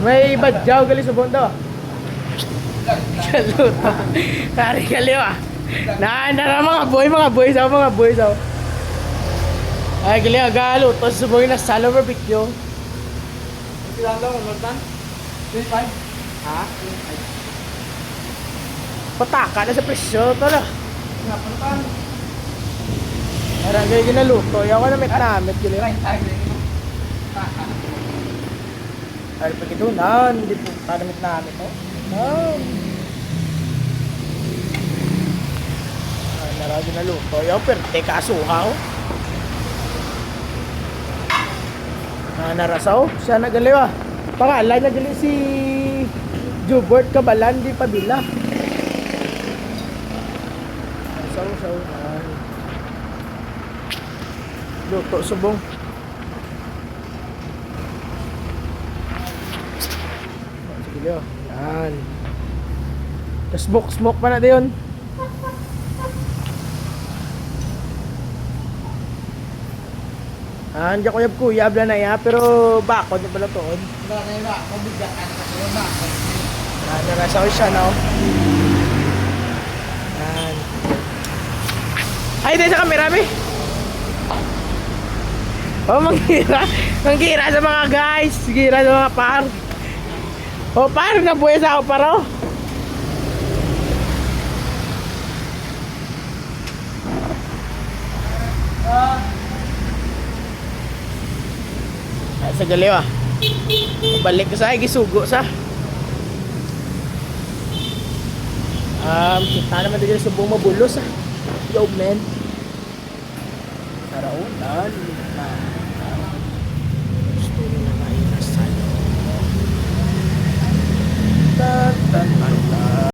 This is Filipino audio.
May badyaw gali sa bondo. Kaluto. Kari kaliw ah. Na, mga boy, mga boy sa mga boy sa. Ay, gali agalo. Tapos suboy na salo barbecue. Ilan daw, Nortan? 25? Ha? Pataka na sa presyo. Tala. Nga, Nortan. Parang gaya ginaluto. Yaw ka na may namit gali. Right, tayo din. Ay, pag ito na, hindi po tanamit namin to. No. Ay, narado na luto. Yaw, pero teka, asuhaw. Ah, narasaw. Siya nagaliw ah. Pangalan niya gali si Jubert Kabalan, di Padilla. Saw, saw. Luto, subong. Sige Leo. Yan. Tapos smoke, smoke pa na. Ah, hindi ko yab kuyab na na ya, pero bakod na pala toon. Wala na yun ba? Mabigyan ka na yun ba? Ah, narasaw siya, no? Yan. Ay, dito sa camera, mi. Oh, mangira. Mangira sa mga guys. Gira sa mga par. Oh, par, nabuhay sa ako paro. Ay, sa galiw ah. Balik ko sa ay gisugo sa. Um, kita naman din sa buong mabulos ah. Yo, man. Saraunan.